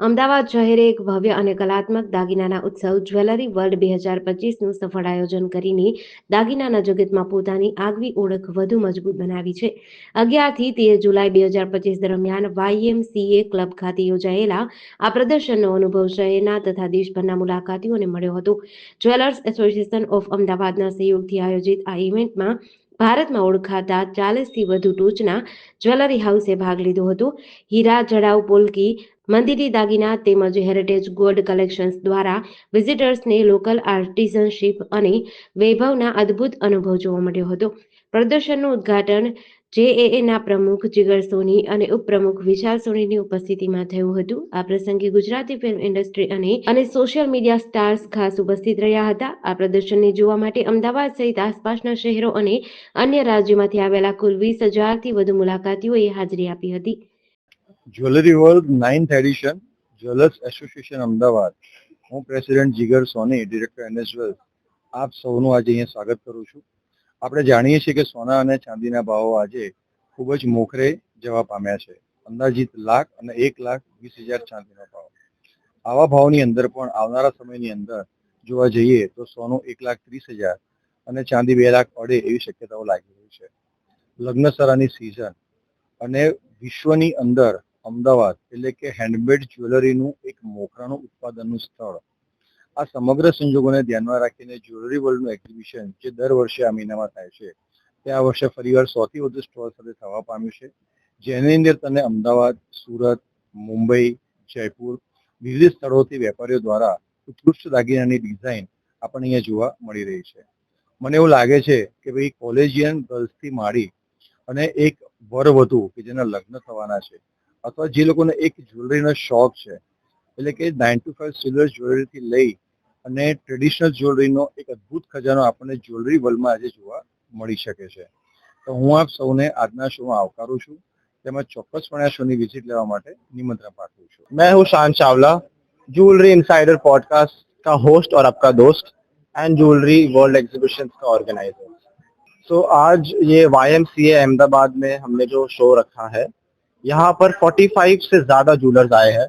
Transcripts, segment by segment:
અમદાવાદ શહેરે એક ભવ્ય અને કલાત્મક દાગીનાના ઉત્સવ જ્વેલરી વર્લ્ડ બે હજાર પચીસનું સફળ આયોજન કરીને દાગીનાના જગતમાં પોતાની આગવી ઓળખ વધુ મજબૂત બનાવી છે. અગિયારથી તેર જુલાઈ બે હજાર પચીસ દરમિયાન વાયએમસીએ ક્લબ ખાતે યોજાયેલા આ પ્રદર્શનનો અનુભવ શહેરના તથા દેશભરના મુલાકાતીઓને મળ્યો હતો. જ્વેલર્સ એસોસિએશન ઓફ અમદાવાદના સહયોગથી આયોજિત આ ઇવેન્ટમાં ભારતમાં ઓળખાતા ચાલીસથી વધુ ટોચના જ્વેલરી હાઉસે ભાગ લીધો હતો. હીરા, જડાઉ, પોલકી મંદિરી દાગીના તેમજ હેરિટેજ ગોલ્ડ કલેક્શન્સ દ્વારા વિઝિટર્સને લોકલ આર્ટિઝનશીપ અને વૈભવના અદ્ભુત અનુભવ જોવા મળ્યો હતો. પ્રદર્શનનું ઉદ્ઘાટન જેએએના પ્રમુખ જીગર સોની અને ઉપપ્રમુખ વિશાલ સોનીની ઉપસ્થિતિમાં થયું હતું. આ પ્રસંગે ગુજરાતી ફિલ્મ ઇન્ડસ્ટ્રી અને અને સોશિયલ મીડિયા સ્ટાર્સ ખાસ ઉપસ્થિત રહ્યા હતા. આ પ્રદર્શનને જોવા માટે અમદાવાદ સહિત આસપાસના શહેરો અને અન્ય રાજ્યોમાંથી આવેલા કુલ વીસ હજારથી વધુ મુલાકાતીઓએ હાજરી આપી હતી. Jewellery world ninth edition, jewellers association Ahmedabad. હું પ્રેસિડેન્ટ જીગર સોની, ડિરેક્ટર એનએસવેલ આપ સૌનું આજે અહીંયા સ્વાગત કરું છું. આપણે જાણીએ છીએ કે સોના અને ચાંદીના ભાવો આજે ખૂબ જ મોખરે જવા પામ્યા છે. અંદાજિત લાખ અને એક લાખ વીસ હજાર ચાંદીનો ભાવ. આવા ભાવની અંદર પણ આવનારા સમયની અંદર જોવા જઈએ તો સોનું એક લાખ ત્રીસ હજાર અને ચાંદી બે લાખ અડે એવી શક્યતાઓ લાગી રહી છે. લગ્નસરાની સિઝન અને વિશ્વની અંદર અમદાવાદ, એટલે કે હેન્ડમેડ જ્વેલરીનું એક મોખરાનું ઉત્પાદનનું સ્થળ. આ સમગ્ર સંજોગોને ધ્યાનમાં રાખીને જ્વેલરી વર્લ્ડનું એક્ઝિબિશન જે દર વર્ષે આ મહિનામાં થાય છે, તે આ વર્ષે ફરીવાર સૌથી વધુ સ્ટોલ સાથે થવા પામ્યું છે. જેની અંદર તને અમદાવાદ, સુરત, મુંબઈ, જયપુર વિવિધ સ્થળોથી વેપારીઓ દ્વારા ઉત્કૃષ્ટ દાગીનાની ડિઝાઇન આપણને અહીંયા જોવા મળી રહી છે. મને એવું લાગે છે કે ભાઈ કોલેજિયન ગર્લ્સથી માંડી અને એક વર વધુ કે જેના લગ્ન થવાના છે અથવા જે લોકોને એક જ્વેલરીનો શોખ છે એટલે કે નાઇન ટુ ફાઈવ સિલ્વર જ્વેલરીથી લઈ અને ટ્રેડિશનલ જ્વેલરીનો એક અદ્ભુત ખજાનો આપણને જ્વેલરી વર્લ્ડમાં આજે જોવા મળી શકે છે તો હું આપ સૌને આજના શોમાં આવકારું છું તેમજ ચોક્કસપણે આ શોની વિઝિટ લેવા માટે નિમંત્રણ પાઠવું છું मैं हूँ Shaan Chawla jewellery insider podcast का होस्ट और आपका दोस्त एंड ज्वेलरी वर्ल्ड एग्जीबिशन का ऑर्गेनाइजर सो आज ये वाई अहमदाबाद में हमने जो शो रखा है यहाँ पर 45 से ज़्यादा ज्वेलर्स आए हैं।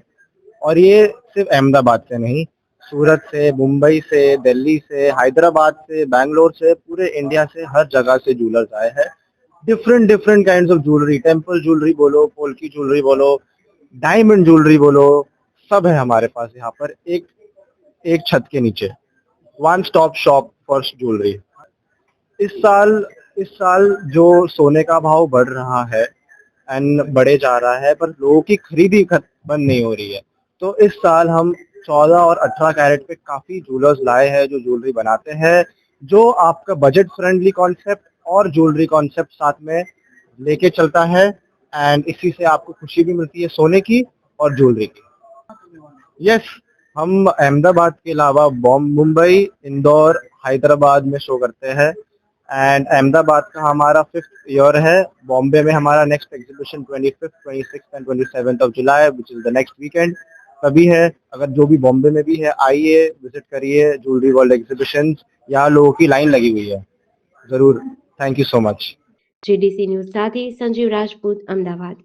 और ये सिर्फ़ अहमदाबाद से नहीं, सूरत से, मुंबई से, दिल्ली से, हैदराबाद से, बैंगलोर से, पूरे इंडिया से, हर जगह से ज्वेलर्स आए हैं। Different different kind of jewellery temple jewellery बोलो, पोल्की ज्वेलरी बोलो डायमंड ज्वेलरी बोलो, सब है हमारे पास यहाँ पर, एक एक छत के नीचे। One stop shop for jewellery इस साल इस साल जो सोने का भाव बढ़ रहा है एंड बढ़े जा रहा है, पर लोगों की खरीदी बंद नहीं हो रही है। तो इस साल हम 14 और 18 कैरेट पे काफ़ी ज्वेलर्स लाए हैं, जो ज्वेलरी बनाते हैं, जो आपका बजट फ्रेंडली कॉन्सेप्ट और ज्वेलरी कॉन्सेप्ट साथ में लेके चलता है एंड इसी से आपको खुशी भी मिलती है सोने की और ज्वेलरी की। यस हम अहमदाबाद के अलावा मुंबई, इंदौर, हैदराबाद में शो करते हैं। एंड अहमदाबाद का हमारा फिफ्थ ईयर है बॉम्बे में हमारा next exhibition twenty fifth twenty six and twenty seven of July which is the next weekend तभी है अगर जो भी बॉम्बे में भी है आइए विजिट करिए ज्वेलरी वर्ल्ड एग्जीबिशन यहाँ लोगों की लाइन लगी हुई है जरूर thank you so much GDC news સાથે સંજીવ રાજપૂત અમદાવાદ